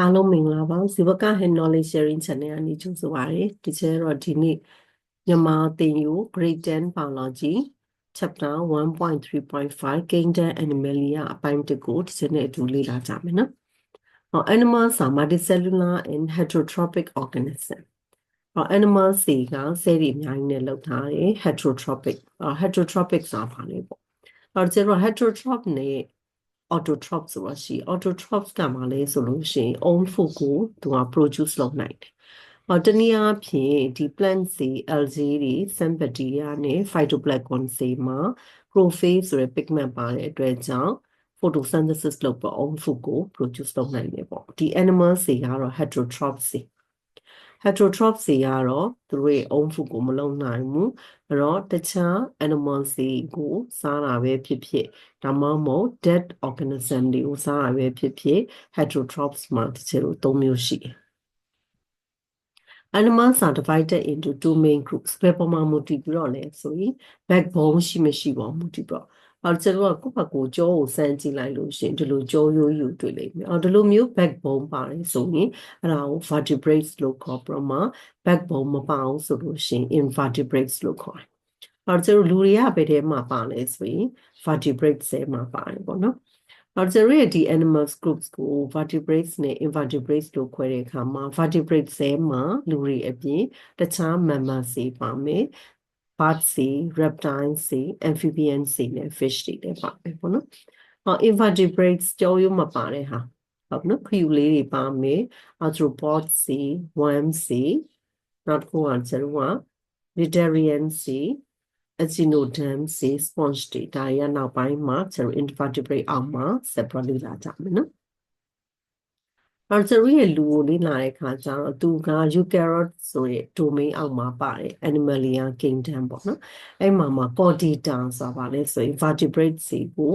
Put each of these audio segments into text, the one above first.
အားလုံးမင်္ဂလာပါဇီဝက Hand Knowledge Sharing Channel ကနေကြိုဆိုပါရစေဒီချက်တော့ဒီနေ့မြန်မာသင်ယူ Grade 10 Biology Chapter 1.3.5 Kingdom Animalia အပိုင်းတစ်ကိုဒီချက်နဲ့အတူလေ့လာကြမယ်နော်ဟော Animals are multicellular and heterotrophic organism ဟော animals တွေကဆဲတွေအများကြီးနဲ့လောက်ထားတယ် heterotrophic heterotrophic ဆိုတာဘာလဲပေါ့အဲ့တော့ကျတော့ heterotroph နဲ့ autotroph ဆိုတာရှိ autotroph ကမှလဲဆိုလို့ရှိရင် own food ကိုသူက produce လုပ်နိုင်တယ်။ဟောတနည်းအားဖြင့်ဒီ plant တွေ algae တွေ sun bacteria နဲ့ phytoplankton တွေမှာ chlorophyll ဆိုတဲ့ pigment ပါတဲ့အတွက်ကြောင့် photosynthesis လုပ်ပြီး own food ကို produce လုပ်နိုင်တယ်ပေါ့။ဒီ animals တွေကတော့ heterotrophs တွေ heterotrophs တွေကတော့သူတို့ရဲ့ own food ကိုမလုပ်နိုင်ဘူးအဲ့တော့တခြား animals တွေကိုစားတာပဲဖြစ်ဖြစ်ဒါမှမဟုတ် dead organism တွေကိုစားတာပဲဖြစ်ဖြစ် heterotrophs မှာတချို့သုံးမျိုးရှိတယ် animals are divided into two main groups ဘယ်ပေါ်မှာမူတည်ပြီးတော့လဲဆိုရင် backbone ရှိမရှိပေါ်မူတည်ပြီးတော့ အော်ကျွန်တော်ကကိုယ့်ဘက်ကိုကြောကိုစမ်းကြည့်လိုက်လို့ရှင်ဒီလိုကြောရိုးယူတွေ့လိမ့်မယ်အော်ဒီလိုမျိုး backbone ပါတယ်ဆိုရင်အဲ့ဒါကို vertebrates လို့ခေါ်ပြီးမှ backbone မပါအောင်ဆိုလို့ရှင် invertebrates လို့ခေါ်တယ်အော်ကျွန်တော်လူတွေကဘယ်ထဲမှာပါလဲဆိုရင် vertebrates ထဲမှာပါတယ်ပေါ့နော်အော်ကျွန်တော်ရဲ့ဒီ animals groups ကို vertebrates နဲ့ invertebrates လို့ခွဲတဲ့အခါမှာ vertebrates ထဲမှာလူတွေအပြင်တခြား mammals တွေပါမယ် birds စီ reptiles စီ amphibians စီနဲ့ fish တွေလည်းပါပဲပေါ့နော်။ဟော invertebrates ကြောရိုးမပါတဲ့ဟာဟုတ်နော်ခရူလေးတွေပါမယ် arthropods စီ worms စီနောက်တစ်ခုကကျတော့ vegetarians စီ echinoderms စီ sponge တွေဒါရနောက်ပိုင်းမှာကျတော့ invertebrate အောက်မှာ separately လာကြမယ်နော် အဲ့ကျတော့ရဲ့လူကိုလေ့လာတဲ့အခါကျတော့သူက eukaryote ဆိုတဲ့ domain အောက်မှာပါတယ် animalia kingdom ပေါ့နော်အဲ့မှာမှာ chordata ဆိုတာပါလဲဆိုရင် vertebrate စီကို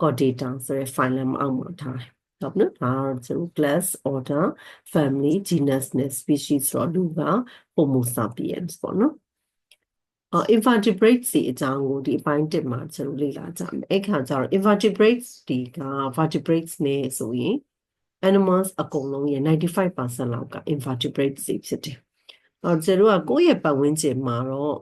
chordata ဆိုတဲ့ phylum အောက်မှာထားတယ်ဟုတ်နော်ဒါကျတော့ class order family genus နဲ့ species ဆိုတော့လူက homo sapiens ပေါ့နော်အော် invertebrates စီအကြောင်းကိုဒီအပိုင်းတစ်မှာကျွန်တော်လေ့လာကြမယ်အဲ့ခါကျတော့ invertebrates ဒီက vertebrates နဲ့ဆိုရင် animals အကုန်လုံးရဲ့95%လောက်က invertebrates တွေဖြစ်တယ်။အော်ကျတို့ကကိုယ့်ရဲ့ပတ်ဝန်းကျင်မှာတော့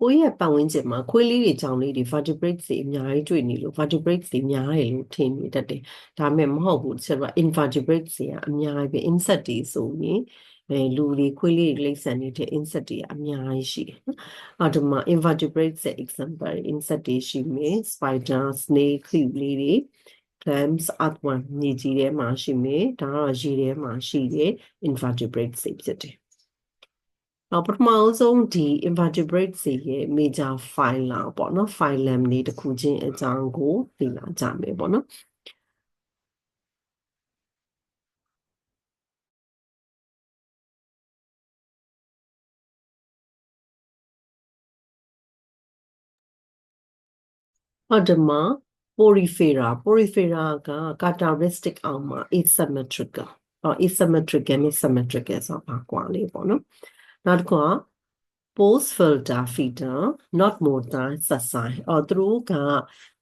ကိုယ့်ရဲ့ပတ်ဝန်းကျင်မှာခွေးလေးတွေကြောင်လေးတွေ vertebrates တွေအများကြီးတွေ့နေလို့ vertebrates တွေများတယ်လို့ထင်နေတတ်တယ်။ဒါပေမဲ့မဟုတ်ဘူးကျတော့ invertebrates တွေကအများကြီးပဲ insect တွေဆိုရင်အဲ လူတွေခွေးလေးတွေလိမ့်ဆန်နေတဲ့ insect တွေအများကြီးရှိတယ်နော်။အော်ဒီမှာ invertebrates example insect တွေရှိမယ် spider snake ခရီးလေးတွေ clams earthworm မြေကြီးထဲမှာရှိမယ်ဒါကတော့ရေထဲမှာရှိတဲ့ invertebrates တွေဖြစ်တယ်။နောက်ပထမဆုံးဒီ invertebrates တွေရဲ့ major phylum ပေါ့နော် phylum တွေတစ်ခုချင်းအကြောင်းကိုသိလာကြမယ်ပေါ့နော်။ ဟောဒီမှာ porifera porifera က characteristic အောင်မှာ asymmetrical အော် asymmetrical နဲ့ symmetrical ဆိုတာပါကွာလေးပေါ့နော်နောက်တစ်ခုက post filter feeder not motor sessile အော်သူတို့က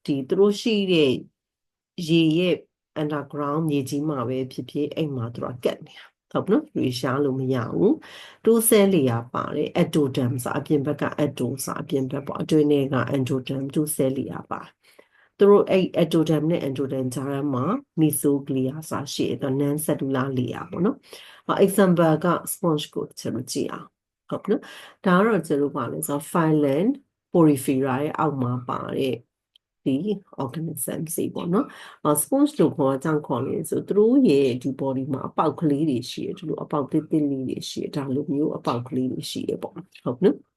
ဒီသူတို့ရှိတဲ့ရေရဲ့ underground မြေကြီးမှာပဲဖြစ်ဖြစ်အိမ်မှာသူတို့ကတ်နေတာ ဟုတ်နော်ရွေရှားလို့မရဘူးတိုးဆဲလီယာပါတယ် ectoderm ဆိုအပြင်ဘက်က ecto ဆိုအပြင်ဘက်ပေါ့အတွင်းထဲက endoderm တိုးဆဲလီယာပါသူတို့အဲ့ ectoderm နဲ့ endoderm ကြားမှာ mesoglia ဆိုတာရှိတယ် non cellular layer ပေါ့နော် example က sponge ကိုကျွန်တော်ကြည့်အောင်ဟုတ်နော်ဒါကတော့ကျွန်တော်ပါလဲဆို phylum porifera ရဲ့အောက်မှာပါတဲ့ ဒီ organism စီပေါ့နော်။ sponge လို့ခေါ်အကြောင်းခေါ်လို့ဆိုသူတို့ရဲ့ဒီ body မှာအပေါက်ကလေးတွေရှိတယ်ဒီလိုအပေါက်သေးသေးလေးတွေရှိတယ်ဒါလိုမျိုးအပေါက်ကလေးတွေရှိတယ်ပေါ့ဟုတ်နော်။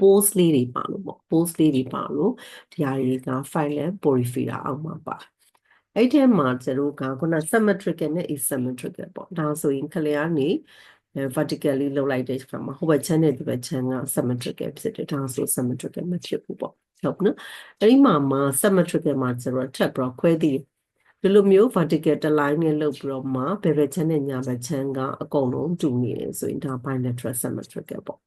pores လေးတွေပါလို့ပေါ့ pores လေးတွေပါလို့ဒီဟာတွေက phylum porifera အောက်မှာပါအဲ့ထဲမှာကျတို့ကခုန symmetrical နဲ့ asymmetrical ပေါ့ဒါဆိုရင်ခလျားနေ vertically လောက်လိုက်တဲ့အခါမှာဟိုဘက်ချမ်းနဲ့ဒီဘက်ချမ်းက symmetrical ဖြစ်တယ်ဒါဆို symmetrical မဖြစ်ဘူးပေါ့ ဟုတ်နော်အဲ့ဒီမှာမှာ symmetrical မှာကျတော့ထပ်ပြီးတော့ခွဲတည်ဒီလိုမျိုး vertical တစ် line နဲ့လုပ်ပြီးတော့မှဘယ်ဘက်ချမ်းနဲ့ညာဘက်ချမ်းကအကုန်လုံးတူနေတယ်ဆိုရင်ဒါ bilateral symmetrical ပေါ့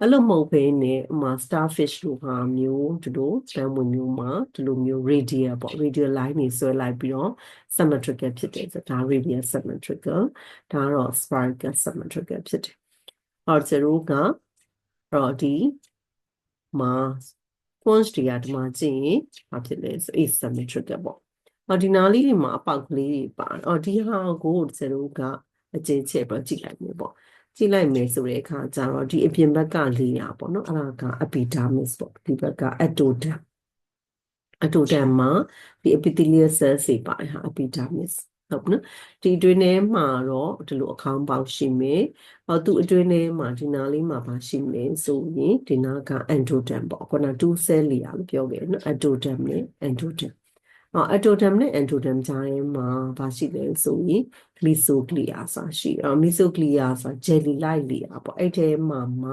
အဲ့လိုမဟုတ်ဘဲနဲ့အမှ starfish လိုဟာမျိုးဒီလိုတန်ဝင်မျိုးမှာဒီလိုမျိုး radial ပေါ့ radial line တွေဆွဲလိုက်ပြီးတော့ symmetrical ဖြစ်တယ်ဆိုတော့ဒါ radial symmetrical ဒါကတော့ spherical symmetrical ဖြစ်တယ်အော်ဇီရိုကအဲ့တော့ဒီမှာ sponge တွေကဒီမှာကြည့်ရင်ဘာဖြစ်လဲဆို asymmetrical ပေါ့အော်ဒီနာလေးတွေမှာအပေါက်ကလေးတွေပါအော်ဒီဟာကိုဇီရိုကအကျဉ်းချက်ပြီးကြည့်လိုက်မယ်ပေါ့ကြည့်လိုက်မယ်ဆိုတဲ့အခါကျတော့ဒီအပြင်ဘက်ကလေးရပေါ့နော်အဲ့ဒါက epidermis ပေါ့ဒီဘက်က ectoderm ectoderm မှာဒီ epithelial cells တွေပါတယ်ဟာ epidermis ဟုတ်နော်ဒီအတွင်းထဲမှာတော့ဒီလိုအခေါင်းပေါက်ရှိမယ်။ဟောသူအတွင်းထဲမှာဒီနာလေးမှာပါရှိမယ်ဆိုရင်ဒီနာက endoderm ပေါ့ခုန2 cell layer လို့ပြောခဲ့တယ်နော် endoderm နဲ့ endoderm အော် endoderm နဲ့ endoderm ကြားထဲမှာဘာရှိလဲဆိုရင် mesoglia စာရှိအော် mesoglia စာ jelly like layer ပေါ့အဲ့ထဲမှာမှ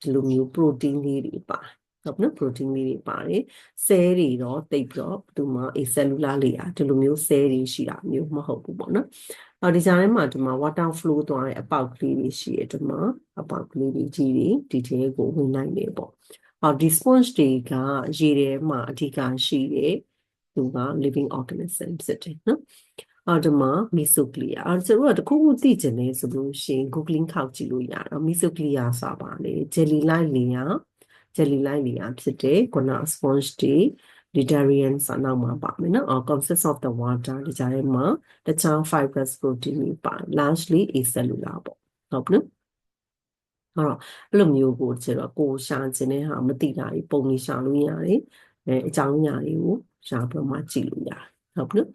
ဒီလိုမျိုး protein လေးတွေပါဟုတ် နော် protein လေးတွေပါတယ်။ cell တွေတော့တိတ်ပြီးတော့ဒီမှာ acellular layer ဒီလိုမျိုး cell တွေရှိတာမျိုးမဟုတ်ဘူးပေါ့နော်။အော်ဒီကြားထဲမှာဒီမှာ water flow သွားတဲ့အပေါက်ကလေးတွေရှိတယ်ဒီမှာအပေါက်ကလေးတွေကြီးတွေဒီထဲကိုဝင်နိုင်တယ်ပေါ့။အော်ဒီ sponge တွေကရေထဲမှာအဓိကရှိတယ်သူက living organism ဖြစ်တယ်နော်။အော်ဒီမှာ mesoglia အဲဆိုတော့တခုခုသိချင်တယ်ဆိုလို့ရှိရင် googling ခောက်ကြည့်လို့ရတော့ mesoglia ဆိုတာပါလေ jelly like layer jelly like layer ဖြစ်တယ်ခုန sponge တွေ Lidarian စာနောက်မှာပါမယ်နော်။ consists of the water ဒီကြားထဲမှာတခြား fibrous protein တွေပါ largely acellular ပေါ့ဟုတ်နော်အဲ့တော့အဲ့လိုမျိုးကိုကျတော့ကိုရှာခြင်းတဲ့ဟာမသိတာတွေပုံလေးရှာလို့ရတယ်အဲအကြောင်းအရာတွေကိုရှာပြီးမှကြည့်လို့ရတယ်ဟုတ်နော်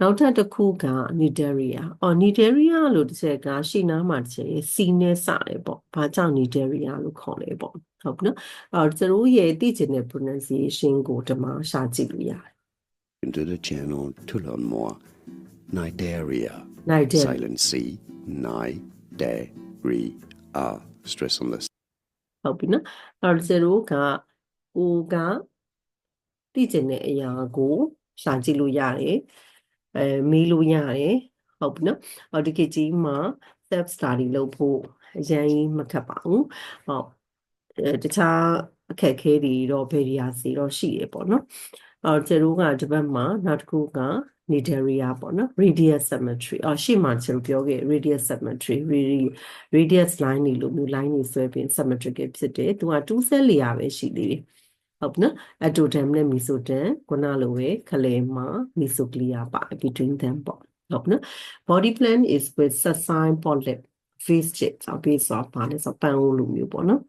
နောက်ထပ်တစ်ခုက nidaria အော် nidaria လို့တစ်ချက်ကရှီနားမှာတစ်ချက်စီနဲ့စတယ်ပေါ့ဘာကြောင့် nidaria လို့ခေါ်လဲပေါ့ဟုတ်နော်အော်သူတို့ရဲ့သိချင်တဲ့ pronunciation ကိုဒီမှာရှာကြည့်လို့ရတယ် into the channel to learn more. Nidaria. Nidaria Silent C. Nidaria. Stress on this. ဟုတ်ပြီနော်အဲ့တော့ဇီရိုကကိုကသိကျင်တဲ့အရာကိုရှာကြည့်လို့ရတယ် အဲမေးလို့ရတယ်ဟုတ်ပြီနော်ဟောဒီခေတ်ကြီးမှာ self study လုပ်ဖို့အရင်မခက်ပါဘူးဟုတ်အဲတခြားအခက်အခဲတွေတော့ barrier စီတော့ရှိရပေါ့နော်အော်ဇီရိုကဒီဘက်မှာနောက်တစ်ခုက nidaria ပေါ့နော် radius symmetry အော်ရှေ့မှာကျွန်တော်ပြောခဲ့ radius symmetry radi- radius line တွေလိုမျိုး line တွေဆွဲပြီး symmetrical ဖြစ်တယ်သူက2 cell layer ပဲရှိသေးတယ် ဟုတ်ပြီနော် ectoderm နဲ့ mesoderm ခုနလိုပဲခလဲမှာ mesoglia ပါ between them ပေါ့ဟုတ်ပြီနော် body plan is with sessile polyp face shape ဆိုပြီးဆိုပါလဲဆိုပန်းအိုးလိုမျိုးပေါ့နော်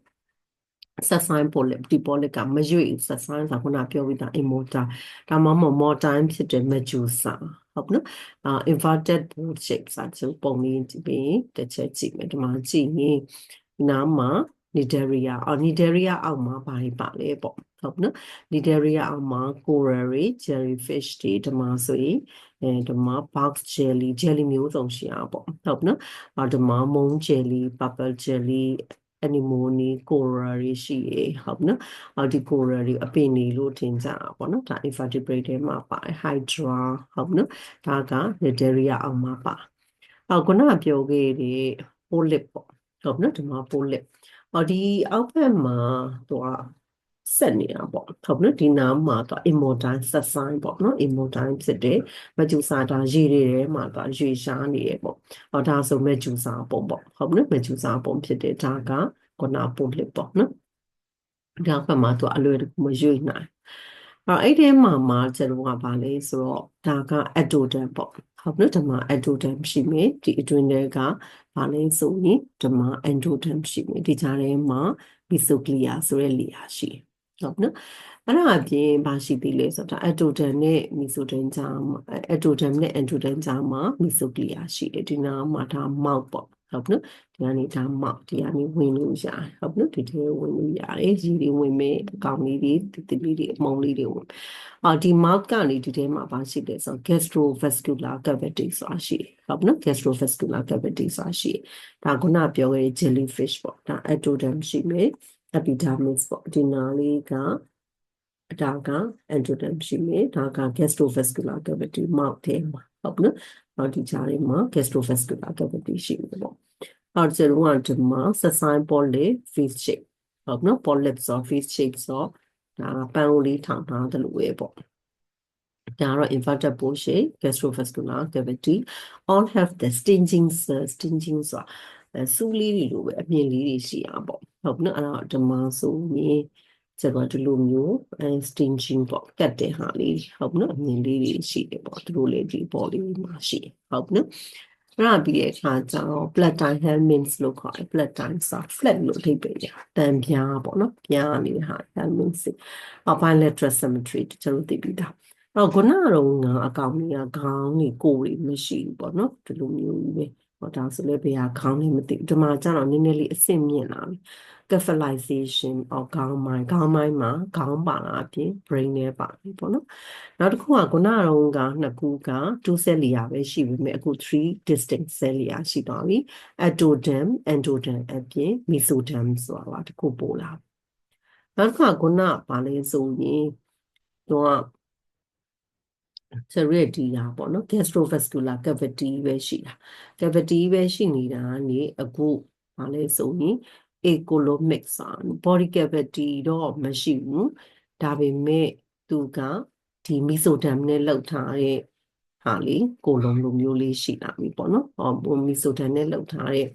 ဆက်ဆိုင်ပေါ်လက်ဒီပေါ်လက်ကမရွေ့ဆက်ဆိုင်ဆိုခုနပြောပြီးသား immortal ဒါမှမဟုတ် mortime ဖြစ်တဲ့ medusa ဟုတ်နော်အာ inverted bowl shape ဆိုတဲ့ပုံလေးကြည့်ပြီးတစ်ချက်ကြည့်မယ်ဒီမှာကြည့်ရင်ဒီနားမှာ nidaria အော် nidaria အောက်မှာဘာတွေပါလဲပေါ့ ဟုတ်နော် nidaria အောက်မှာ coral တွေ jellyfish တွေဒီမှာဆိုရင်အဲဒီမှာ box jelly jelly မျိုးစုံရှိအောင်ပေါ့ဟုတ်နော်အော်ဒီမှာ moon jelly purple jelly anemone coral တွေရှိရေဟုတ်နော်အော်ဒီ coral တွေအပင်တွေလို့ထင်ကြတာပေါ့နော်ဒါ invertebrate ထဲမှာပါတယ် hydra ဟုတ်နော်ဒါက nidaria အောက်မှာပါအော်ခုနကပြောခဲ့တဲ့ polyp ပေါ့ဟုတ်နော်ဒီမှာ polyp အော်ဒီအောက်ဘက်မှာသူက ဆက်နေတာပေါ့ဟုတ်နော်ဒီနားမှာသူ immortine ဆက်ဆိုင်ပေါ့နော် immortine ဖြစ်တယ်မကျူစာဒါရေတွေထဲမှာသူရေရှားနေရပေါ့ဟောဒါဆိုမကျူစာပုံပေါ့ဟုတ်နော်မကျူစာပုံဖြစ်တယ်ဒါကကနာပိုလစ်ပေါ့နော်ဒါကမှသူအလွယ်တကူမရွေ့နိုင်အဲ့အဲ့ဒီမှာမှာကျွန်တော်ကဗာလဲဆိုတော့ဒါက ectoderm ပေါ့ဟုတ်နော်ဒီမှာ ectoderm ရှိမယ်ဒီအတွင်းထဲကဗာလဲဆိုရင်ဒီမှာ endoderm ရှိမယ်ဒီကြားထဲမှာ mesoglia ဆိုတဲ့ layer ရှိတယ်ဟုတ် နော်အဲ့ဒါအပြင်ဘာရှိသေးလဲဆိုတော့ ectoderm နဲ့ mesoderm ကြားမှာ ectoderm နဲ့ endoderm ကြားမှာ mesoglia ရှိတယ်ဒီနားမှာဒါ mouth ပေါ့ဟုတ်နော်ဒီကနေဒါမောက်ဒီကနေဝင်လို့ရတယ်ဟုတ်နော်ဒီထဲဝင်လို့ရတယ်ရည်တွေဝင်မယ်အကောင်လေးတွေတိတိလေးတွေအမုံလေးတွေဝင်အော်ဒီ mouth ကနေဒီထဲမှာပါရှိတယ်ဆို gastrovascular cavity ဆိုတာရှိဟုတ်နော် gastrovascular cavity ဆိုတာရှိဒါခုနပြောခဲ့တဲ့ jellyfish ပေါ့ဒါ ectoderm ရှိမယ် epidermis ပေါ့ဒီနာလေးကဒါက endoderm ရှိမယ်ဒါက gastrovascular cavity mouth ထဲမှာဟုတ်နော်အော်ဒီကြားထဲမှာ gastrovascular cavity ရှိမယ်ပေါ့အော်ဇေရုံကဒီမှာ sessile polyp face shape ဟုတ်နော် polyps or face shapes တော့ဒါပန်းအိုးလေးထောင်ထားတယ်လို့ပဲပေါ့ဒါကတော့ inverted bowl shape gastrovascular cavity all have the stinging cells stinging ဆိုတာအဲစူးလေးတွေလိုပဲအမြင်လေးတွေရှိအောင်ပေါ့ ဟုတ်နော်အဲ့တော့ဓမ္မဆိုရင်ကျတော့ဒီလိုမျိုးအဲ stinging ပေါ့ကတ်တဲ့ဟာလေးဟုတ်နော်အမြင်လေးတွေရှိတယ်ပေါ့သူတို့လည်းဒီပေါ်လေးမှာရှိတယ်ဟုတ်နော်အဲ့ဒါပြီးတဲ့အခါကျတော့ blood time helminths လို့ခေါ်တယ် blood time ဆိုတာ flat လို့အဓိပ္ပာယ်ကြတန်ပြားပေါ့နော်ပြားနေတဲ့ဟာ helminths အော် bilateral symmetry တချို့သိပြီးသားအဲ့တော့ခုနကတော့ငါအကောင်ကြီးကခေါင်းကြီးကိုယ်ကြီးမရှိဘူးပေါ့နော်ဒီလိုမျိုးကြီးပဲဟောဒါဆိုလည်းဘယ်ဟာခေါင်းလေးမသိဘူးဒီမှာကျတော့နည်းနည်းလေးအဆင့်မြင့်လာပြီ cephalization of ခေါင်းမိုင်းခေါင်းမိုင်းမှာခေါင်းပါလာအပြင် brain နဲ့ပါပြီပေါ့နော်နောက်တစ်ခုကခုနကတော့ကနှစ်ခုက2 cell layer ပဲရှိပြီမဲ့အခု3 distinct cell layer ရှိသွားပြီ ectoderm endoderm အပြင် mesoderm ဆိုတာပါတစ်ခုပို့လာနောက်တစ်ခါခုနပါလဲဆိုရင်တော့ cerebral ပေါ့နော် gastrovascular cavity ပဲရှိတာ cavity ပဲရှိနေတာကနေအခုပါလဲဆိုရင် economic စာ body cavity တော့မရှိဘူးဒါပေမဲ့သူကဒီ mesoderm နဲ့လောက်ထားတဲ့ဟာလေးကိုလုံးလိုမျိုးလေးရှိလာပြီပေါ့နော်ဟော mesoderm နဲ့လောက်ထားတဲ့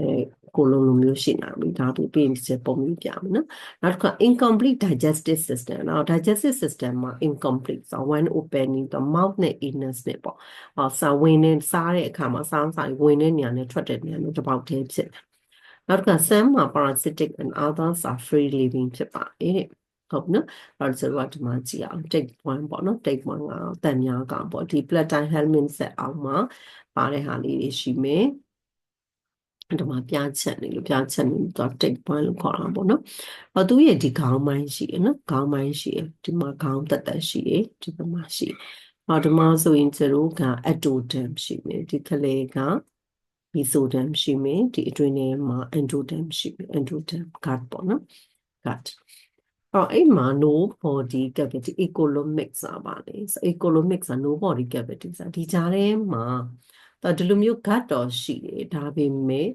အဲကိုလုံးလိုမျိုးရှိလာပြီဒါသူပြင်ချက်ပုံပြီးပြမယ်နော်နောက်တစ်ခါ incomplete digestive system နော် digestive system မှာ incomplete ဆို when opening the mouth နဲ့ anus နဲ့ပေါ့ဟောစာဝင်နေစားတဲ့အခါမှာစားစားဝင်တဲ့နေရာနဲ့ထွက်တဲ့နေရာနဲ့တစ်ပေါက်တည်းဖြစ်တယ် နောက်တစ်ခါ some မှာ parasitic and others are free living ဖြစ်ပါတယ်တဲ့ဟုတ်နော်အဲ့ဒါဆိုတော့ဒီမှာကြည့်အောင် take 1ပေါ့နော် take 1ကတော့တန်များကောင်ပေါ့ဒီ platin helmin set အောင်မှာပါတဲ့ဟာလေးတွေရှိမယ်ဒီမှာပြချက်နေလို့ပြချက်နေတော့ take 1လို့ခေါ်တာပေါ့နော်။အော်သူရဲ့ဒီခေါင်းပိုင်းရှိရနော်ခေါင်းပိုင်းရှိရဒီမှာခေါင်းတက်တက်ရှိရဒီမှာရှိ။အော်ဒီမှာဆိုရင်ကျတို့က ectoderm ရှိမယ်ဒီကလေးက mesoderm ရှိမယ်ဒီအတွင်းထဲမှာ endoderm ရှိမယ် endoderm gut ပေါ့နော် gut အော်အဲ့မှာ no body cavity economic ဆိုတာပါလေ economic ဆိုတာ no body cavity ဆိုတာဒီကြားထဲမှာတော့ဒီလိုမျိုး gut တော့ရှိတယ်ဒါပေမဲ့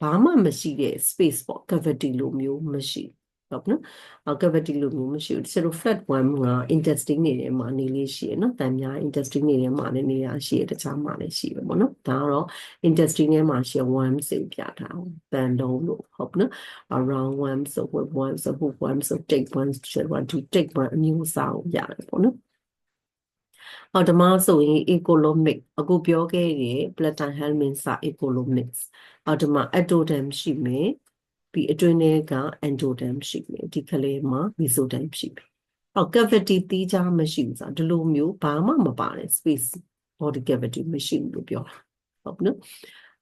ဘာမှမရှိတဲ့ space ပေါ့ cavity လိုမျိုးမရှိဟု တ်နော်အော် cavity လိုမျိုးမရှိဘူးဆိုတော့ flat one က intestine နေထဲမှာနေလေးရှိရနော်တန်များ intestine နေထဲမှာလည်းနေရရှိရတခြားမှာလည်းရှိပဲပေါ့နော်ဒါကတော့ intestine ထဲမှာရှိ worm စိတ်ပြထားအောင်တန်လုံးလို့ဟုတ်နော် around worm ဆို web worm ဆို hook worm ဆို tick worm ဆိုတော့ဒီ tick worm အမျိုးအစားကိုရတယ်ပေါ့နော်အော်ဒီမှာဆိုရင် economic အခုပြောခဲ့တဲ့ platin helmin စာ economics အော်ဒီမှာ ectoderm ရှိမယ် ပြီးအတွင်းထဲက endoderm ရှိမယ်ဒီကလေးမှာ mesoderm ရှိမယ်အော် cavity တီးခြားမရှိဘူးဆိုတာဒီလိုမျိုးဘာမှမပါတဲ့ space body cavity မရှိဘူးလို့ပြောတာဟုတ်နော်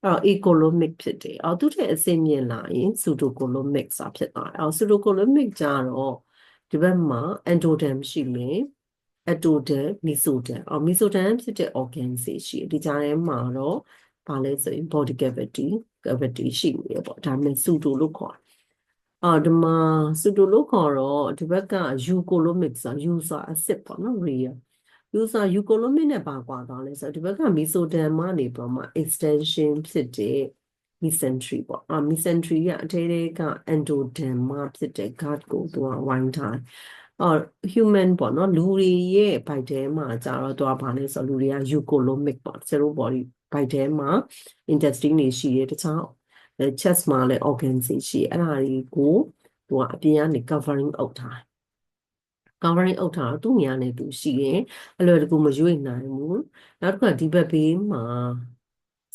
အဲ့တော့ economic ဖြစ်တယ်အော်သူတဲ့အစင်းမြင်လာရင် pseudocolomic စာဖြစ်သွားတယ်အော် pseudocolomic ကြတော့ဒီဘက်မှာ endoderm ရှိမယ် ectoderm mesoderm အော် mesoderm ဖြစ်တဲ့ organ တွေရှိတယ်ဒီကြားထဲမှာတော့ ဘာလဲဆိုရင် body cavity cavity ရှိနေရပေါ့ဒါမှစုတိုလို့ခေါ်အော်ဒီမှာစုတိုလို့ခေါ်တော့ဒီဘက်က eucolomic ဆို u ဆို acid ပေါ့နော် real u ဆို eucolomic နဲ့ပါကွာသွားလဲဆိုတော့ဒီဘက်က mesoderm ကနေပေါ့မှာ extension ဖြစ်တဲ့ mesentery ပေါ့အာ mesentery ကအထဲထဲက endoderm မှာဖြစ်တဲ့ gut ကိုသူကဝိုင်းထားအော် human ပေါ့နော်လူတွေရဲ့ဘိုက်ထဲမှာကြာတော့သူကဘာလဲဆိုတော့လူတွေက eucolomic ပေါ့ zero body ဘိုက်ထဲမှာ intestine တွေရှိတယ်တခြား chest မှာလည်း organs တွေရှိတယ်အဲ့ဒါတွေကိုသူကအပြင်ကနေ covering အုပ်ထားတယ် covering အုပ်ထားတော့သူ့ညာနဲ့သူရှိတယ်အလွယ်တကူမရွေ့နိုင်ဘူးနောက်တစ်ခါဒီဘက်ဘေးမှာ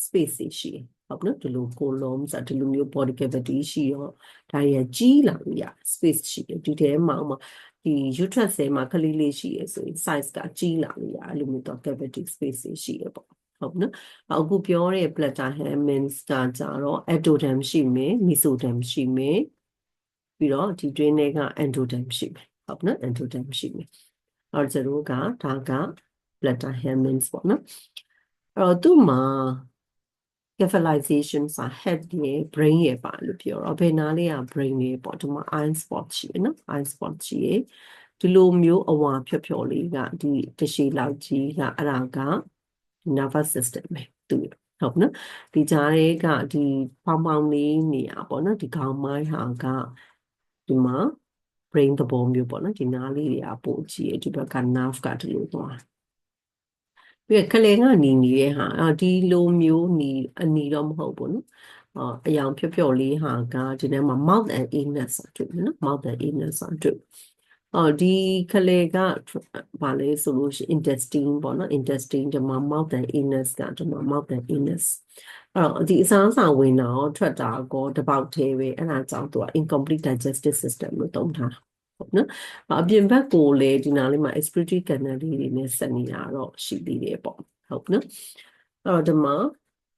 space တွေရှိတယ်ဟုတ်နော်ဒီလို column ဆိုဒီလိုမျိုး body cavity ရှိတော့ဒါရကြီးလာလို့ရ space ရှိတယ်ဒီထဲမှာဥမာဒီ uterus ထဲမှာကလေးလေးရှိရဆိုရင် size ကကြီးလာလို့ရအဲ့လိုမျိုးတော့ cavity space တွေရှိရပေါ့ ဟုတ်နော်အခုပြောတဲ့ platter helminths ကကြတော့ ectoderm ရှိမယ် mesoderm ရှိမယ်ပြီးတော့ဒီတွင်းထဲက endoderm ရှိမယ်ဟုတ်နော် endoderm ရှိမယ်အဲ့တော့ကျတို့ကဒါက platter helminths ပေါ့နော်အဲ့တော့သူ့မှာ cephalization စာ head ရဲ့ brain ရဲ့ပါလို့ပြောတော့ဘယ်နာလေးက brain ရဲ့ပေါ့ဒီမှာ iron spot ရှိရနော် iron spot ရှိရဒီလိုမျိုးအဝါဖြော့ဖြော့လေးကဒီတရှိလောက်ကြီးကအဲ့ဒါက nervous system ပဲသူဟုတ်နော်ဒီကြားရဲကဒီပေါင်းပေါင်းလေးနေရပေါ့နော်ဒီခေါင်းမိုင်းဟာကဒီမှာ brain သဘောမျိုးပေါ့နော်ဒီနားလေးတွေကပို့ကြည့်ရဒီဘက်က nerve ကဒီလိုသွားပြီးတော့ကလေးကနေနေတဲ့ဟာအာဒီလိုမျိုးနီအနီတော့မဟုတ်ဘူးနော်အာအယောင်ဖြော့ဖြော့လေးဟာကဒီထဲမှာ mouth and anus တွေ့မယ်နော် mouth and anus တွေ့ အော်ဒီကလေးကဘာလဲဆိုလို့ရှိရင် intestine ပေါ့နော် intestine ဒီမှာ mouth and anus ကဒီမှာ mouth and anus အဲ့တော့ဒီအစားအစာဝင်တာရောထွက်တာကောတပေါက်သေးပဲအဲ့ဒါကြောင့်သူက incomplete digestive system လို့သုံးထားတာဟုတ်နော်အပြင်ဘက်ကိုလေဒီနားလေးမှာ excretory canal လေးတွေနဲ့ဆက်နေတာတော့ရှိသေးတယ်ပေါ့ဟုတ်နော်အဲ့တော့ဒီမှာ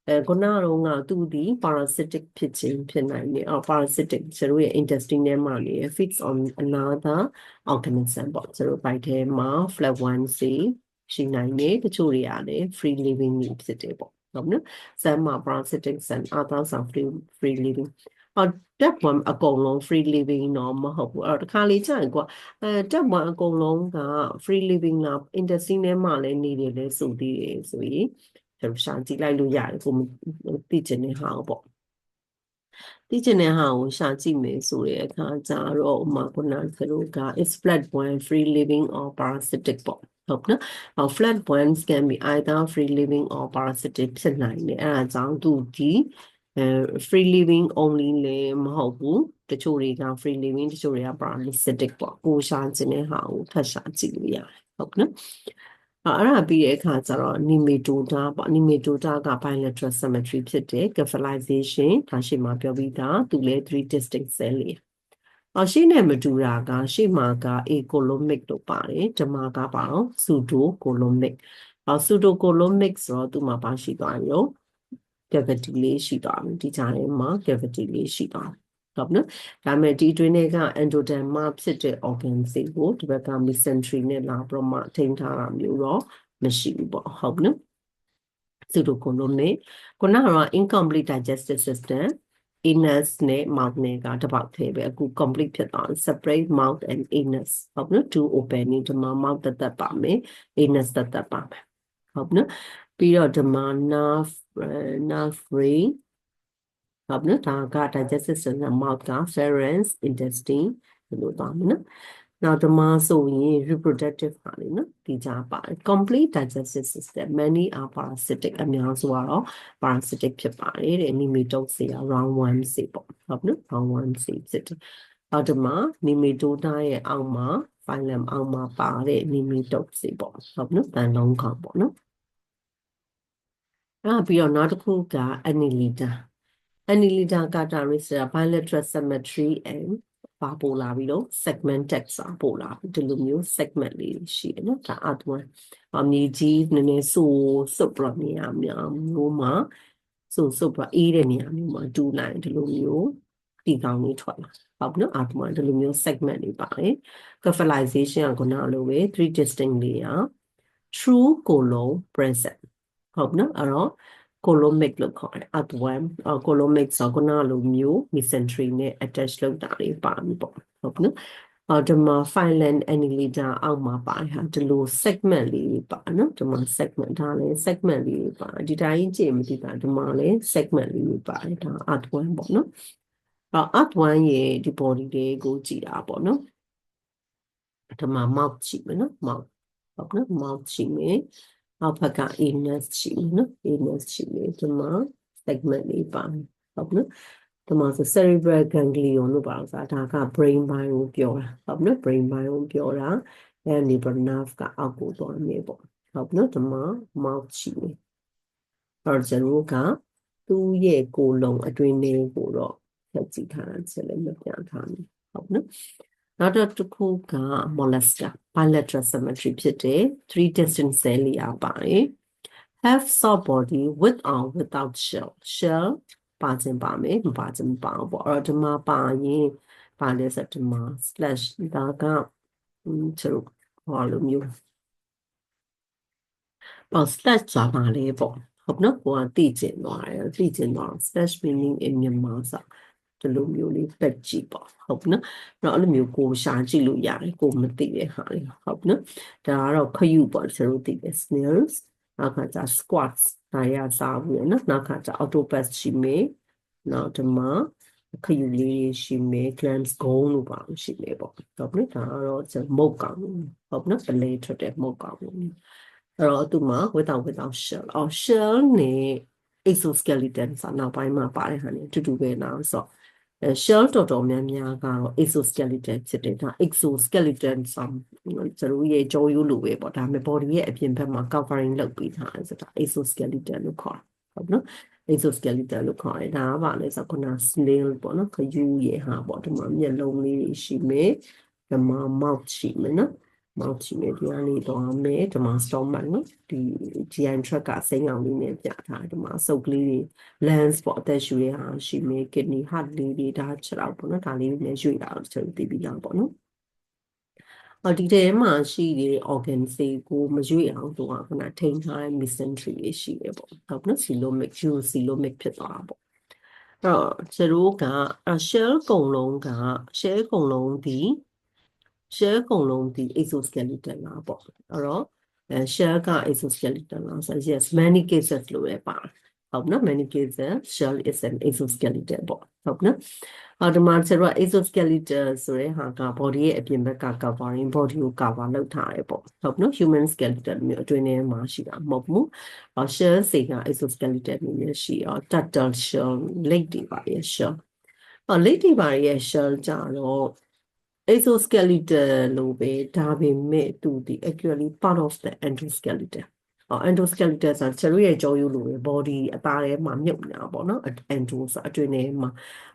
အဲခုနကတော့ငါသူဒီ parasitic ဖြစ်ခြင်းဖြစ်နိုင်တယ်အော် parasitic ကျတို့ရဲ့ intestine ထဲမှာနေ feeds on another organism ပေါ့ကျတို့ဘိုက်ထဲမှာ flat1c ရှိနိုင်တယ်တချို့တွေကလည်း free living ဖြစ်တယ်ပေါ့ဟုတ်နော် some are parasitic and others are free free living အော်တက်ပွန်အကုန်လုံး free living တော့မဟုတ်ဘူးအဲ့တော့တစ်ခါလေကြာရင်ကွာအဲတက်ပွန်အကုန်လုံးက free living လား intestine ထဲမှာလည်းနေတယ်လဲဆိုသေးတယ်ဆိုရင် ကျွန်တော်ရှာကြည့်လိုက်လို့ရတယ်ကိုသိချင်တဲ့ဟာပေါ့သိချင်တဲ့ဟာကိုရှာကြည့်မယ်ဆိုတဲ့အခါကျတော့ဥမာခုနကတို့က is flat one free living or parasitic ပေါ့ဟုတ်နော် flat ones can be either free living or parasitic ဖြစ်နိုင်တယ်အဲဒါကြောင့်သူဒီအဲ free living only လည်းမဟုတ်ဘူးတချို့တွေက free living တချို့တွေက parasitic ပေါ့ကိုရှာခြင်းတဲ့ဟာကိုဖတ်ရှာကြည့်လို့ရတယ်ဟုတ်နော် အဲ့ဒါပြီးတဲ့အခါကျတော့ nematota ပေါ့ nematota က bilateral symmetry ဖြစ်တယ် cephalization ဒါရှိမှပြောပြီးသားသူလည်း3 distinct cell လေးအော်ရှေ့နဲ့မတူတာကရှေ့မှာက acolomic လို့ပါတယ်ဓမ္မကပါတော့ pseudocolomic အော် pseudocolomic ဆိုတော့သူမှာပါရှိသွားရော cavity လေးရှိသွားပြီဒီကြားထဲမှာ cavity လေးရှိသွားပြီဟု တ်နော်ဒါပေမဲ့ဒီအတွင်းထဲက endoderma ဖြစ်တဲ့ organ တွေကိုဒီဘက်က mesentery နဲ့လာပြီးတော့မှထိန်းထားတာမျိုးတော့မရှိဘူးပေါ့ဟုတ်နော် pseudocolomic ခုနကတော့ incomplete digestive system anus နဲ့ mouth နဲ့ကတစ်ပေါက်သေးပဲအခု complete ဖြစ်သွား separate mouth and anus ဟုတ်နော် two open နေဒီမှာ mouth သက်သက်ပါမယ် anus သက်သက်ပါမယ်ဟုတ်နော်ပြီးတော့ဒီမှာ nerve nerve brain ဟုတ်နော်ဒါက digestive system mouth က pharynx intestine ဒီလိုပါမယ်နော်နောက်ဒီမှာဆိုရင် reproductive ပါလေနော်ဒီကြားပါတယ် complete digestive system many are parasitic အများစုကတော့ parasitic ဖြစ်ပါတယ်တဲ့ nematodes တွေက round 1စေပေါ့ဟုတ်နော် round 1စေဖြစ်တယ်အော်ဒီမှာ nematoda ရဲ့အောက်မှာ phylum အောက်မှာပါတဲ့ nematodes စေပေါ့ဟုတ်နော်တန်လုံးခေါင်းပေါ့နော်အဲ့ပြီးတော့နောက်တစ်ခုက annelida annelida catarrhis bilateral symmetry and ပါပို့လာပြီးတော့ segment text စာပို့လာဒီလိုမျိုး segment လေးရှိတယ်နော်ဒါအတူအမြေကြီးနည်းနည်းဆိုစုပ်ပြနေရများမျိုးမှာဆိုစုပ်ပြအေးတဲ့နေရာမျိုးမှာတူလိုက်ဒီလိုမျိုးဒီကောင်းလေးထွက်လာဟုတ်နော်အတူဒီလိုမျိုး segment လေးပါတယ် cephalization ကခုနလိုပဲ3 distinct layer true colon present ဟုတ်နော်အဲ့တော့ colomic လို့ခေါ်တယ် at one colomic ဆိုခုနလိုမျိုး mesentery နဲ့ attach လုပ်တာလေးပါပြီပေါ့ဟုတ်နော်အော်ဒီမှာ phylum annelida အောက်မှာပါဟာဒီလို segment လေးပါနော်ဒီမှာ segment ဒါလည်း segment လေးပါဒီတိုင်းကြည့်မသိတာဒီမှာလည်း segment လေးပါတယ်ဒါ at one ပေါ့နော်အော် at one ရဲ့ဒီ body လေးကိုကြည့်တာပေါ့နော်ဒီမှာ mouth ရှိမယ်နော် mouth ဟုတ်နော် mouth ရှိမယ် အောက်ဘက်က anus ရှိမယ်နော် anus ရှိမယ်ဒီမှာ segment လေးပါဟုတ်နော်ဒီမှာဆို cerebral ganglion လို့ပါလို့ဆိုတာဒါက brain ဘိုင်းကိုပြောတာဟုတ်နော် brain ဘိုင်းကိုပြောတာအဲ neural nerve ကအောက်ကိုသွားနေပေါ့ဟုတ်နော်ဒီမှာ mouth ရှိမယ်အဲ့ကျွန်တော်ကသူ့ရဲ့ကိုယ်လုံးအတွင်းလေးကိုတော့ဖက်ကြည့်ထားတာချက်လည်းမပြန်ထားဘူးဟုတ်နော် နောက်တစ်ခုက mollusca bilateral symmetry ဖြစ်တဲ့3 distinct cell လေးအပါတယ် have soft body with or without shell shell ပါခြင်းပါမယ်မပါခြင်းမပါဘူးပေါ့အဲ့တော့ဒီမှာပါရင်ပါလဲဆိုဒီမှာ slash ဒါကကျတော့ဟောလိုမျိုးပေါ့ slash ဆိုတာပါလေပေါ့ဟုတ်နော်ကိုကသိကျင်သွားတယ်သိကျင်သွား slash meaning in မြန်မာစာ ဒီလိုမျိုးလေးပက်ကြည့်ပေါ့ဟုတ်နော်အဲ့တော့အဲ့လိုမျိုးကိုရှာကြည့်လို့ရတယ်ကိုမသိတဲ့ဟာလေးဟုတ်နော်ဒါကတော့ခယူပေါ့ကျွန်တော်သိတယ် snails အခါကျ squats ဒါရစားဘူးရနော်နောက်ခါကျ autopath ရှိမယ်နောက်ဒီမှာခယူလေးတွေရှိမယ် glams ဂုံးလို့ပါလို့ရှိမယ်ပေါ့ဟုတ်ပြီနော်ဒါကတော့ကျွန်တော်မုတ်ကောင်ဟုတ်ပြီနော်ပလေထွက်တဲ့မုတ်ကောင်ပေါ့အဲ့တော့သူမှာ without without shell အော် shell နဲ့ exoskeleton ဆိုနောက်ပိုင်းမှာပါတယ်ဟာねအတူတူပဲနော်ဆိုတော့အဲ shell တော်တော်များများကတော့ exoskeleton ဖြစ်တယ်ဒါ exoskeleton ဆိုကျွန်တော်ရဲ့ကြောရိုးလိုပဲပေါ့ဒါပေမဲ့ body ရဲ့အပြင်ဘက်မှာ covering လုပ်ပေးထားတယ်ဆိုတာ exoskeleton လို့ခေါ်တယ်ဟုတ်နော် exoskeleton လို့ခေါ်တယ်ဒါကပါလဲဆိုတော့ခုန snail ပေါ့နော်ခယူးရဲ့ဟာပေါ့ဒီမှာမျက်လုံးလေးတွေရှိမယ်ဒီမှာ mouth ရှိမယ်နော် mouth ရှိမယ်ဒီကနေတော့မယ်ဒီမှာ stomach နော်ဒီ GI tract ကစိမ်းအောင်လေးနဲ့ပြထားတယ်ဒီမှာစုပ်ကလေးတွေ lens ပေါ့အသက်ရှူရဲ့ဟာရှိမယ် kidney heart လေးတွေဒါခြေထောက်ပေါ့နော်ဒါလေးတွေလည်းရွေ့တာကျွန်တော်သိပြီးသားပေါ့နော်အော်ဒီထဲမှာရှိတဲ့ organ တွေကိုမရွေ့အောင်သူကခုနထိန်းထားတဲ့ mesentery လေးရှိတယ်ပေါ့ဟုတ်နော် coelomic coelomic ဖြစ်သွားတာပေါ့အဲ့တော့ကျတို့က shell ကုံလုံးက shell ကုံလုံးဒီ shell ကုံလုံးဒီ exoskeleton လာပေါ့အဲ့တော့အဲ shell က exoskeleton လာဆို yes many cases လို့ပဲပါတယ်ဟုတ်နော် many cases shell is an exoskeleton ပေါ့ဟုတ်နော်အော်ဒီမှာကျတော့ exoskeleton ဆိုတဲ့ဟာက body ရဲ့အပြင်ဘက်က covering body ကို cover လုပ်ထားတယ်ပေါ့ဟုတ်နော် human skeleton မျိုးအတွင်းထဲမှာရှိတာမဟုတ်ဘူးအော် shell စိတ်က exoskeleton မျိုးရှိအော် turtle shell lake တွေပါရဲ့ shell အော် lake တွေပါရဲ့ shell ကြတော့ exoskeleton လို့ပဲဒါပေမဲ့သူဒီ actually part of the endoskeleton အော် endoskeleton ဆိုတာကျွန်တော်ရဲ့ကြောရိုးလိုပဲ body အသားထဲမှာမြုပ်နေတာပေါ့နော် endo ဆိုအတွင်းထဲမှာ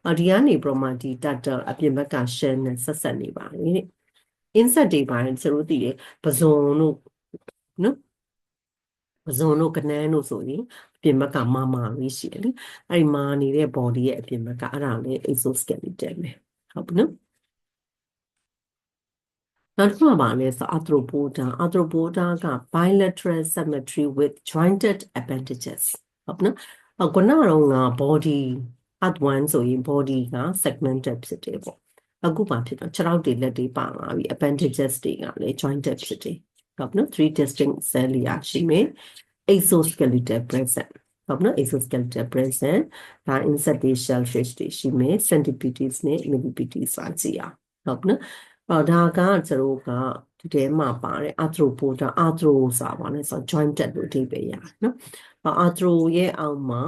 အော်ဒီကနေပြမဒီ turtle အပြင်ဘက်က shell နဲ့ဆက်ဆက်နေပါလေ insect တွေပါတယ်ကျွန်တော်သိတယ်ပဇွန်တို့နော်ပဇွန်တို့ကနန်းတို့ဆိုရင်အပြင်ဘက်ကမာမာလေးရှိတယ်လေအဲ့ဒီမာနေတဲ့ body ရဲ့အပြင်ဘက်ကအဲ့ဒါလည်း exoskeleton ပဲဟုတ်ပြီနော် နောက်တစ်ခုကပါလဲဆို arthropoda arthropoda က bilateral symmetry with jointed appendages ဟုတ်နော်အခုကတော့ငါ body at one ဆိုရင် body က segmented ဖြစ်တယ်ပေါ့အခုပါဖြစ်တော့ခြေထောက်တွေလက်တွေပါလာပြီ appendages တွေကလည်း jointed ဖြစ်တယ်ဟုတ်နော် three distinct cell ရရှိမယ် exoskeletal present ဟုတ်နော် exoskeletal present ဒါ insect တွေ shellfish တွေရှိမယ် centipedes နဲ့ millipedes ပါကြည့်အောင်ဟုတ်နော် အော်ဒါကကျွန်တော်ကဒီထဲမှာပါတယ် arthropoda arthro ဆိုတာပါလဲဆိုတော့ jointed လို့အဓိပ္ပာယ်ရတယ်နော်အော် arthro ရဲ့အောက်မှာ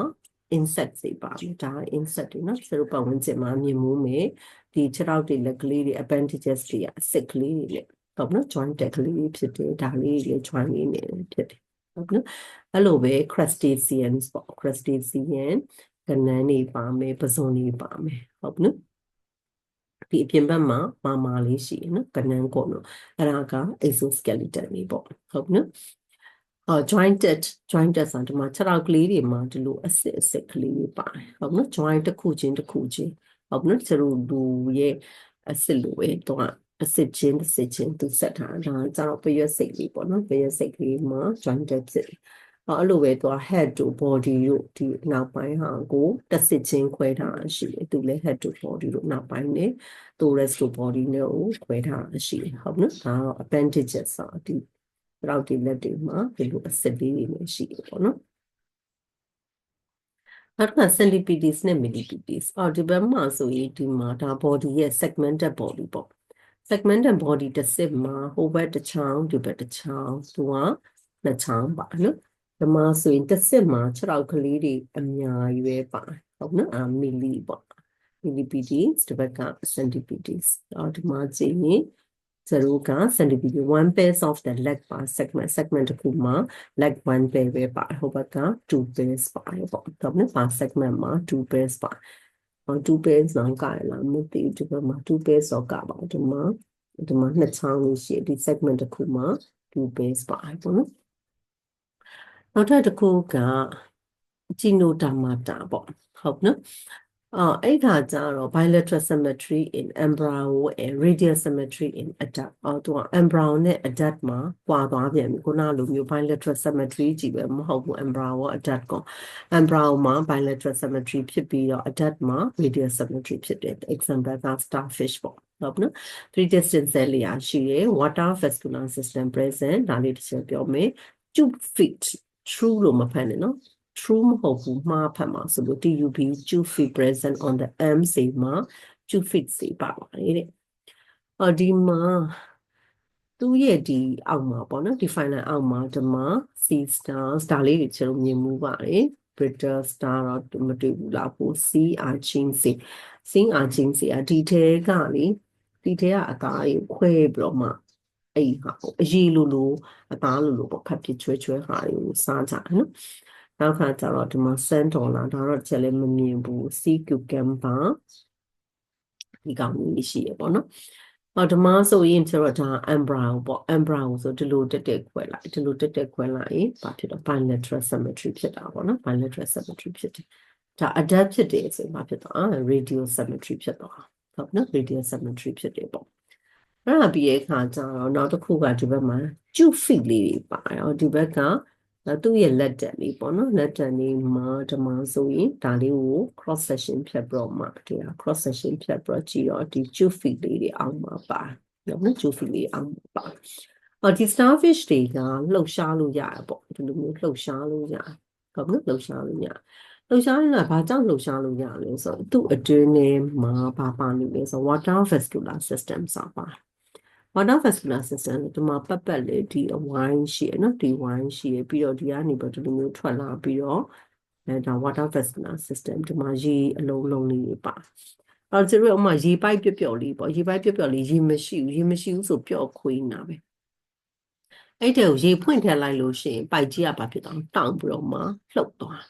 insect တွေပါမယ်ဒါ insect တွေနော်ကျွန်တော်ပတ်ဝန်းကျင်မှာမြင်မှုမယ်ဒီခြေထောက်တွေလက်ကလေးတွေ appendages တွေအစစ်ကလေးတွေနဲ့ဟုတ်နော် jointed ကလေးဖြစ်တယ်ဒါလေးတွေ join လေးနေဖြစ်တယ်ဟုတ်နော်အဲ့လိုပဲ crustaceans ပေါ့ crustacean ကနန်းတွေပါမယ်ပဇွန်တွေပါမယ်ဟုတ်နော် ဒီအပြင်ဘက်မှာမာမာလေးရှိရနော်ကနန်းကုန်တော့အဲ့ဒါက exoskeleton တွေပေါ့ဟုတ်နော်အော် jointed jointed ဆိုတော့ဒီမှာခြေထောက်ကလေးတွေမှာဒီလိုအစစ်အစစ်ကလေးတွေပါတယ်ဟုတ်နော် joint တစ်ခုချင်းတစ်ခုချင်းဟုတ်နော်ကျတို့လူရဲ့အစစ်လိုပဲတော့အစစ်ချင်းတစ်စစ်ချင်းသူဆက်ထားတာဒါကျတော့ပရွက်စိတ်လေးပေါ့နော်ပရွက်စိတ်ကလေးမှာ jointed ဖြစ်တယ် အဲ့လိုပဲသူက head to body တို့ဒီနောက်ပိုင်းဟာကိုတစ်စစ်ချင်းခွဲထားတာရှိတယ်သူလည်း head to body တို့နောက်ပိုင်းနဲ့ thorax to body နဲ့ကိုခွဲထားတာရှိတယ်ဟုတ်နော်ဒါတော့ appendages ဆိုဒီတော့ဒီလက်တွေမှာဒီလိုအစစ်လေးတွေနဲ့ရှိတယ်ပေါ့နော်နောက်က centipedes နဲ့ millipedes အော်ဒီဘက်မှာဆိုရင်ဒီမှာဒါ body ရဲ့ segmented body ပေါ့ segmented body တစ်စစ်မှာဟိုဘက်တစ်ချောင်းဒီဘက်တစ်ချောင်းသူကနှစ်ချောင်းပါနော် ဒီမှာဆိုရင်တစ်စစ်မှာ6ထောက်ကလေးတွေအများကြီးပဲပါဟုတ်နော်အာမီလီပေါ့ millipedes ဒီဘက်က centipedes အော်ဒီမှာကြည့်ရင်ဇရူက centipedes one pairs of the leg ပါ segment segment တစ်ခုမှာ leg one pair ပဲပါဟိုဘက်က two pairs ပါပေါ့ဒါနဲ့ပါ segment မှာ two pairs ပါအော် two pairs တော့ကရလားမသိဘူးဒီဘက်မှာ two pairs တော့ကပါဒီမှာဒီမှာနှစ်ချောင်းလေးရှိဒီ segment တစ်ခုမှာ two pairs ပါပေါ့နော် နောက်ထပ်တစ်ခုက genodermata ပေါ့ဟုတ်နော်အော်အဲ့ခါကျတော့ bilateral symmetry in embryo and radial symmetry in adult အော်သူက embryo နဲ့ adult မှာကွာသွားပြန်ပြီခုနလိုမျိုး bilateral symmetry ကြီးပဲမဟုတ်ဘူး embryo က adult က embryo မှာ bilateral symmetry ဖြစ်ပြီးတော့ adult မှာ radial symmetry ဖြစ်တယ် example က starfish ပေါ့ဟုတ်နော် three distant cell တွေရှိတယ် water vascular system present ဒါလေးတစ်ချက်ပြောမယ် tube feet true လို့မဖတ်နဲ့နော် true မဟုတ်ဘူးမှားဖတ်မှာဆိုလို့ TUB to fit present on the m စေမှာ to fit စေပါပါတယ်တဲ့အော်ဒီမှာသူ့ရဲ့ဒီအောက်မှာပေါ့နော်ဒီ final အောက်မှာဒီမှာ C star star လေးတွေကျွန်တော်မြင်မှုပါတယ် Britta star တော့မတွေ့ဘူးလားကို C arching C C arching C အဒီထဲကလေဒီထဲကအသားကြီးခွဲပြီးတော့မှ အဲ့ဟာကိုအရေးလိုလိုအသားလိုလိုပေါ့ဖတ်ပြချွဲချွဲဟာတွေကိုစားကြတယ်နော်နောက်ခါကျတော့ဒီမှာဆန်ဒေါ်လာဒါတော့ချက်လည်းမမြင်ဘူး C cucumber ဒီကောင်ကြီးရှိရပေါ့နော်ဟောဒီမှာဆိုရင်ကျတော့ဒါ embryo ပေါ့ embryo ဆိုဒီလိုတက်တက်ခွဲလိုက်ဒီလိုတက်တက်ခွဲလိုက်ရင်ဘာဖြစ်တော့ bilateral symmetry ဖြစ်တာပေါ့နော် bilateral symmetry ဖြစ်တယ်ဒါ adapt ဖြစ်တယ်ဆိုရင်ဘာဖြစ်သွား radial symmetry ဖြစ်သွားဟုတ်နော် radial symmetry ဖြစ်တယ်ပေါ့ အဲ့ဒါပြီးရဲ့အခါကျတော့နောက်တစ်ခုကဒီဘက်မှာကျု feet လေးတွေပါရောဒီဘက်ကသူ့ရဲ့လက်တက်လေးပေါ့နော်လက်တက်လေးမှာဒီမှာဆိုရင်ဒါလေးကို cross section ဖြတ်ပြီးတော့မှဒီဟာ cross section ဖြတ်ပြီးတော့ကြည့်တော့ဒီကျု feet လေးတွေအောက်မှာပါနော်ကျု feet လေးအောက်မှာပါအော်ဒီ starfish တွေကလှုပ်ရှားလို့ရတယ်ပေါ့ဒီလိုမျိုးလှုပ်ရှားလို့ရတယ်ဟုတ်နော်လှုပ်ရှားလို့ရတယ်လှုပ်ရှားနေတာဘာကြောင့်လှုပ်ရှားလို့ရလဲဆိုတော့သူ့အတွင်းထဲမှာဘာပါနေလဲဆိုတော့ water vascular system ဆိုတာပါ water vascular system ဒီမှာပတ်ပတ်လေဒီအဝိုင်းရှိရနော်ဒီဝိုင်းရှိရပြီးတော့ဒီကနေပြီးတော့ဒီလိုမျိုးထွက်လာပြီးတော့အဲဒါ water vascular system ဒီမှာရေအလုံးလုံးလေးတွေပါအဲ့တော့ကျတော့အမရေပိုက်ပျော့ပျော့လေးပေါ့ရေပိုက်ပျော့ပျော့လေးရေမရှိဘူးရေမရှိဘူးဆိုပျော့ခွေးနေတာပဲအဲ့တဲ့ကိုရေဖွင့်ထည့်လိုက်လို့ရှိရင်ပိုက်ကြီးကဘာဖြစ်သွားတောင့်ပြီးတော့မှလှုပ်သွား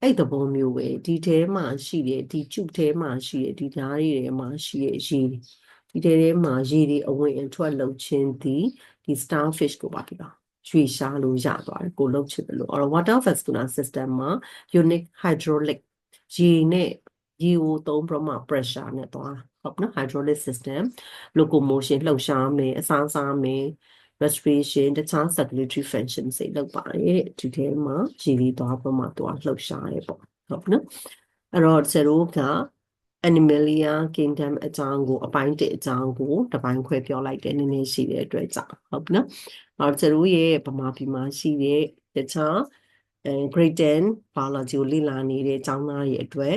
အဲ့သဘောမျိုးပဲဒီထဲမှာရှိတဲ့ဒီကျုပ်ထဲမှာရှိတဲ့ဒီဓာတ်တွေထဲမှာရှိတဲ့ရေ ဒီထဲထဲမှာရေတွေအဝင်အထွက်လှုပ်ခြင်းသည်ဒီ starfish ကိုပါပြီးတော့ရွှေရှားလို့ရသွားတယ်ကိုလှုပ်ချစ်တယ်လို့အဲ့တော့ water vascular system မှာ unique hydraulic ရေနဲ့ရေကိုသုံးပြီးတော့မှ pressure နဲ့သွားဟုတ်နော် hydraulic system locomotion လှုပ်ရှားမယ်အစားစားမယ် respiration တခြား circulatory function တွေလုပ်ပါတယ်ဒီထဲမှာရေလေးသွားပြီးမှသွားလှုပ်ရှားရဲပေါ့ဟုတ်နော်အဲ့တော့ဇေရိုက Animalia Kingdom အကြောင်းကိုအပိုင်းတစ်အကြောင်းကိုတစ်ပိုင်းခွဲပြောလိုက်တယ်နည်းနည်းရှိတဲ့အတွက်ကြောင့်ဟုတ်ပြီနော်။အော်ကျတို့ရဲ့ဗမာပြည်မှာရှိတဲ့တခြားအဲ grade 10 biology ကိုလေ့လာနေတဲ့ကျောင်းသားတွေအတွက်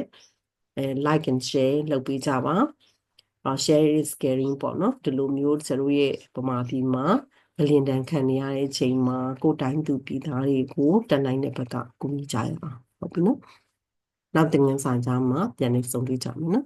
အဲ like and share လုပ်ပေးကြပါ။အော် share is caring ပေါ့နော်ဒီလိုမျိုးကျတို့ရဲ့ဗမာပြည်မှာအလင်းတန်းခံနေရတဲ့ချိန်မှာကိုယ်တိုင်းသူပြည်သားတွေကိုတန်တိုင်းတဲ့ဘက်ကကူညီကြရအောင်ဟုတ်ပြီနော်။ နောက်တင်ငန်းစာကြားမှာပြန်နေဆုံးတွေ့ကြမယ်နော်